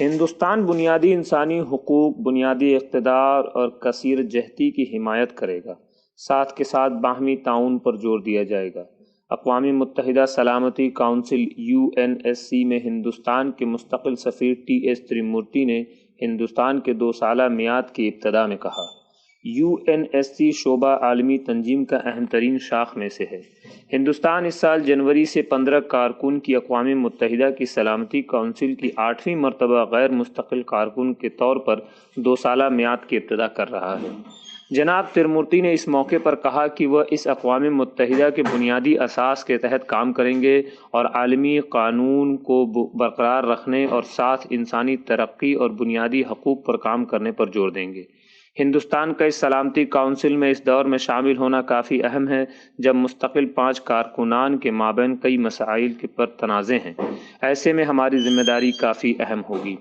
हिंदुस्तान बुनियादी इंसानी हकूक़, बुनियादी इकतदार और कसर जहती की हिमायत करेगा। साथ के साथ बाहमी ताउन पर ज़ोर दिया जाएगा। अकवा मुतहदा सलामती council U N S C में हिंदुस्तान के मुस्तकिल सफ़ीर टी एस त्रिमूर्ति ने हिंदुस्तान के दो साल मियाद की इब्तदा में कहा। यू एन एस सी शोबा आलमी तंजीम का अहम तरीन शाख में से है। हिंदुस्तान इस साल जनवरी से पंद्रह कारकुन की अकवा मुतहदा की सलामती काउंसिल की आठवीं मरतबा गैर मुस्तकिल कारकुन के तौर पर दो साल म्याद की इब्तदा कर रहा है। जनाब तिरमूर्ति ने इस मौके पर कहा कि वह इस अकवा मुतहदा के बुनियादी असास के तहत काम करेंगे और आलमी कानून को बरकरार रखने और साथ इंसानी तरक्की और बुनियादी हकूक़ पर काम करने पर ज़ोर देंगे। हिंदुस्तान का इस सलामती काउंसिल में इस दौर में शामिल होना काफ़ी अहम है, जब मुस्तकिल पाँच कारकुनान के माबेन कई मसाइल के पर तनाज़े हैं। ऐसे में हमारी ज़िम्मेदारी काफ़ी अहम होगी।